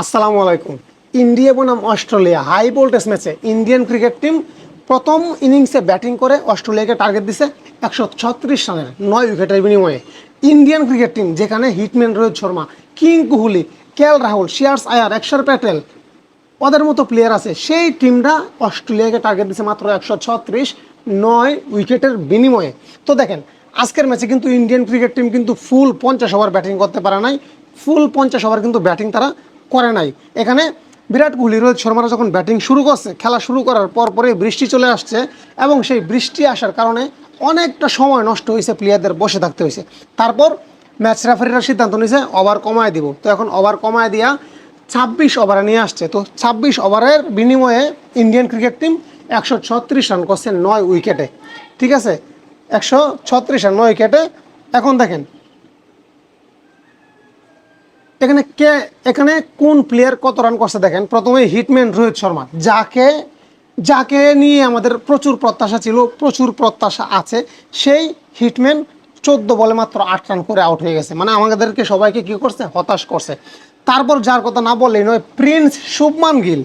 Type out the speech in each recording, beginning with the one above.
আসসালামু আলাইকুম। ইন্ডিয়া বনাম অস্ট্রেলিয়া। হাই ভোল্টেজ ম্যাচে ইন্ডিয়ান ক্রিকেট টিম প্রথম ইনিংসে ব্যাটিং করে অস্ট্রেলিয়াকে টার্গেট দিছে একশো ছত্রিশ রানের নয় উইকেটের বিনিময়ে। ইন্ডিয়ান ক্রিকেট টিম, যেখানে hitman Rohit Sharma, king Kohli, KL Rahul, Shreyas Iyer Axar Patel, ওদের মতো প্লেয়ার আছে, সেই টিমটা অস্ট্রেলিয়াকে টার্গেট দিচ্ছে মাত্র একশো ছত্রিশ নয় উইকেটের বিনিময়ে। তো দেখেন, আজকের ম্যাচে কিন্তু ইন্ডিয়ান ক্রিকেট টিম কিন্তু ফুল পঞ্চাশ ওভার ব্যাটিং করতে পারে নাই। ফুল পঞ্চাশ ওভার কিন্তু ব্যাটিং তারা করে নাই। এখানে বিরাট কোহলি, রোহিত শর্মারা যখন ব্যাটিং শুরু করছে, খেলা শুরু করার পর পরে বৃষ্টি চলে আসছে এবং সেই বৃষ্টি আসার কারণে অনেকটা সময় নষ্ট হয়েছে প্লেয়ারদের বসে থাকতে হয়েছে। তারপর ম্যাচ রেফারিরা সিদ্ধান্ত নিয়েছে ওভার কমায় দিব। তো এখন ওভার কমায় দিয়া ছাব্বিশ ওভারে নিয়ে আসছে। তো ছাব্বিশ ওভারের বিনিময়ে ইন্ডিয়ান ক্রিকেট টিম একশো ছত্রিশ রান করছে নয় উইকেটে ঠিক আছে? একশো ছত্রিশ রান নয় উইকেটে এখন দেখেন এখানে কে এখানে কোন প্লেয়ার কত রান করছে দেখেন। প্রথমে হিটম্যান রোহিত শর্মা, যাকে যাকে নিয়ে আমাদের প্রচুর প্রত্যাশা ছিল, প্রচুর প্রত্যাশা আছে, সেই হিটম্যান চোদ্দ বলে মাত্র আট রান করে আউট হয়ে গেছে। মানে আমাদেরকে সবাইকে কি করছে? হতাশ করছে। তারপর যার কথা না বললেই নয় প্রিন্স শুভমান গিল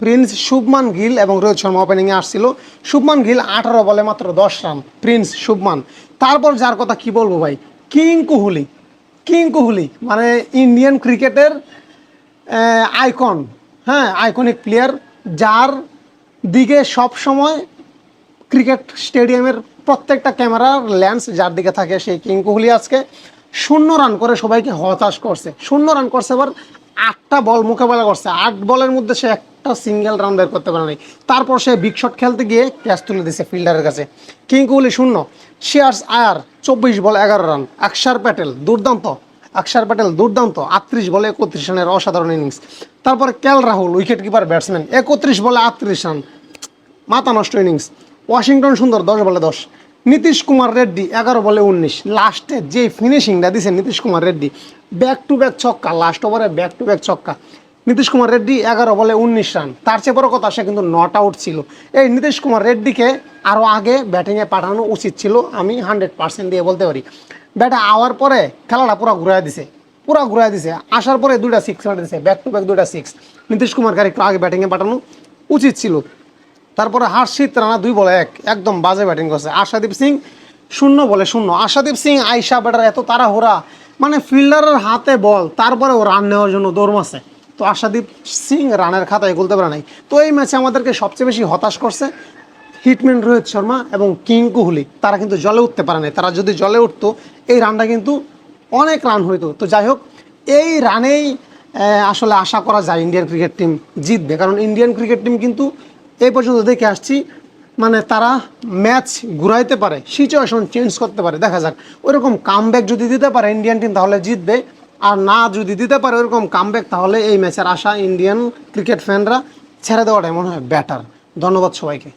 প্রিন্স শুভমান গিল এবং রোহিত শর্মা ওপেনিংয়ে আসছিল। শুভমান গিল আঠারো বলে মাত্র দশ রান প্রিন্স শুভমান তারপর যার কথা কি বলব ভাই? কিং কোহলি কিং কোহলি মানে ইন্ডিয়ান ক্রিকেটের আইকন হ্যাঁ আইকনিক প্লেয়ার যার দিকে সব সময় ক্রিকেট স্টেডিয়ামের প্রত্যেকটা ক্যামেরার ল্যান্স যার দিকে থাকে সেই কিং কোহলি আজকে শূন্য রান করে সবাইকে হতাশ করছে। শূন্য রান করছে এবার আটটা বল মোকাবেলা করছে। আট বলের মধ্যে সে একটা সিঙ্গেল রান বের করতে পারে নাই। তারপর সে বিগ শট খেলতে গিয়ে ক্যাচ তুলে দিছে ফিল্ডারের কাছে। কিং কোহলি শূন্য শিয়ার্স আয়ার চব্বিশ বল এগারো রান আকসার প্যাটেল দুর্দান্ত আকসার প্যাটেল দুর্দান্ত, আটত্রিশ বলে একত্রিশ রানের অসাধারণ ইনিংস তারপর KL Rahul wicket keeper batsman একত্রিশ বলে আটত্রিশ রান, মাথা নষ্ট ইনিংস ওয়াশিংটন সুন্দর, দশ বলে দশ। নীতিশ কুমার রেড্ডি, এগারো বলে উনিশ। লাস্টে যে ফিনিশিংটা দিছে Nitish Kumar Reddy back to back ছক্কা লাস্ট ওভারে ব্যাক টু ব্যাক ছক্কা। নীতিশ কুমার রেড্ডি, এগারো বলে উনিশ রান। তার চেয়ে বড় কথা, সে কিন্তু নট আউট ছিল। এই নীতিশ কুমার রেড্ডিকে আরও আগে ব্যাটিংয়ে পাঠানো উচিত ছিল, আমি হান্ড্রেড পার্সেন্ট দিয়ে বলতে পারি। ব্যাটে আওয়ার পরে খেলাটা পুরো ঘুরাই দিছে। পুরো ঘুরাই দিছে। আসার পরে দুইটা সিক্স মারে দিছে ব্যাক টু ব্যাক দুইটা সিক্স নীতিশ কুমারকে একটু আগে ব্যাটিংয়ে পাঠানো উচিত ছিল। তারপরে হার্ষিত রানা দুই বলে এক, একদম বাজে ব্যাটিং করছে। আশাদীপ সিং শূন্য বলে শূন্য। আশাদীপ সিং আইসা ব্যাটার এত তাড়াহুড়া মানে ফিল্ডারের হাতে বল তারপরে ও রান নেওয়ার জন্য দৌড় মারছে। তো আশাদীপ সিং রানের খাতায় গুলতে পারে নাই। তো এই ম্যাচে আমাদেরকে সবচেয়ে বেশি হতাশ করছে হিটম্যান রোহিত শর্মা এবং কিং কোহলি। তারা কিন্তু জলে উঠতে পারে নাই। তারা যদি জলে উঠতো, এই রানটা কিন্তু অনেক রান হইতো। তো যাই হোক, এই রানেই আসলে আশা করা যায় ইন্ডিয়ান ক্রিকেট টিম জিতবে। কারণ ইন্ডিয়ান ক্রিকেট টিম কিন্তু এই পর্যন্ত দেখে আসছি। মানে তারা ম্যাচ ঘুরাইতে পারে সিচুয়েশন চেঞ্জ করতে পারে, দেখা যাক। ওইরকম কামব্যাক যদি দিতে পারে ইন্ডিয়ান টিম তাহলে জিতবে, আর না যদি দিতে পারে ওইরকম কামব্যাক তাহলে এই ম্যাচের আশা ইন্ডিয়ান ক্রিকেট ফ্যানরা ছেড়ে দেওয়াটাই মনে হয় ব্যাটার ধন্যবাদ সবাইকে।